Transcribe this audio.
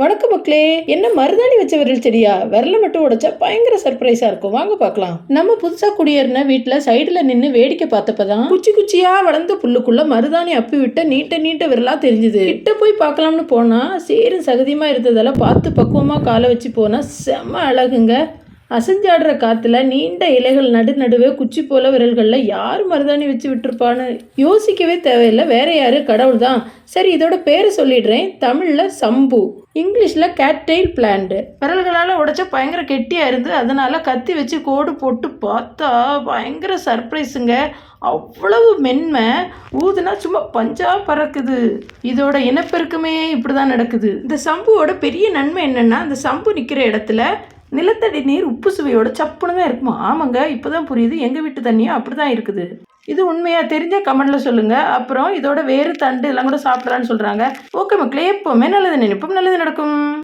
வணக்கம் மக்களே. என்ன மருதாணி வச்ச விரல் செடியா? விரல மட்டும் உடைச்சா பயங்கர சர்ப்ரைஸா இருக்கும். வாங்க பார்க்கலாம். நம்ம புதுசா குடியேறின வீட்டுல சைடுல நின்னு வேடிக்கை பார்த்தப்பதான் குச்சி குச்சியா வளர்ந்த புல்லுக்குள்ள மருதாணி அப்பி விட்ட நீட்ட நீட்ட விரலா தெரிஞ்சுது. கிட்ட போய் பார்க்கலாம்னு போனா சேரும் சகதியமா இருந்ததால பார்த்து பக்குவமா காலை வச்சு போனா செம்ம அழகுங்க. அசைஞ்சாடுற காற்றுல நீண்ட இலைகள் நடு நடுவே குச்சி போல விரல்களில் யார் மருதாணி வச்சு விட்டுருப்பான்னு யோசிக்கவே தேவையில்லை. வேற யாரு? கடவுள் தான் சரி இதோட பேரை சொல்லிடுறேன். தமிழில் சம்பு இங்கிலீஷில் கேட்டெயில் பிளான்டு விரல்களால் உடைச்சா பயங்கர கெட்டியாக இருந்து அதனால் கத்தி வச்சு கோடு போட்டு பார்த்தா பயங்கர சர்ப்ரைஸுங்க. அவ்வளவு மென்மை. ஊதுனா சும்மா பஞ்சா பறக்குது. இதோட இனப்பெருக்கமே இப்படி தான் நடக்குது. இந்த சம்புவோட பெரிய நன்மை என்னென்னா இந்த சம்பு நிற்கிற இடத்துல நிலத்தடி நீர் உப்பு சுவையோட சப்புன்னு தான் இருக்குமா? ஆமாங்க இப்போதான் புரியுது. எங்கள் வீட்டு தண்ணியும் அப்படி தான் இருக்குது. இது உண்மையா தெரிஞ்ச கமெண்ட்ல சொல்லுங்க. அப்புறம் இதோட வேறு தண்டு எல்லாம் கூட சாப்பிடலான்னு சொல்றாங்க. ஓகே மக்களே எப்பவுமே நல்லது நினைப்போம். நல்லது நடக்கும்.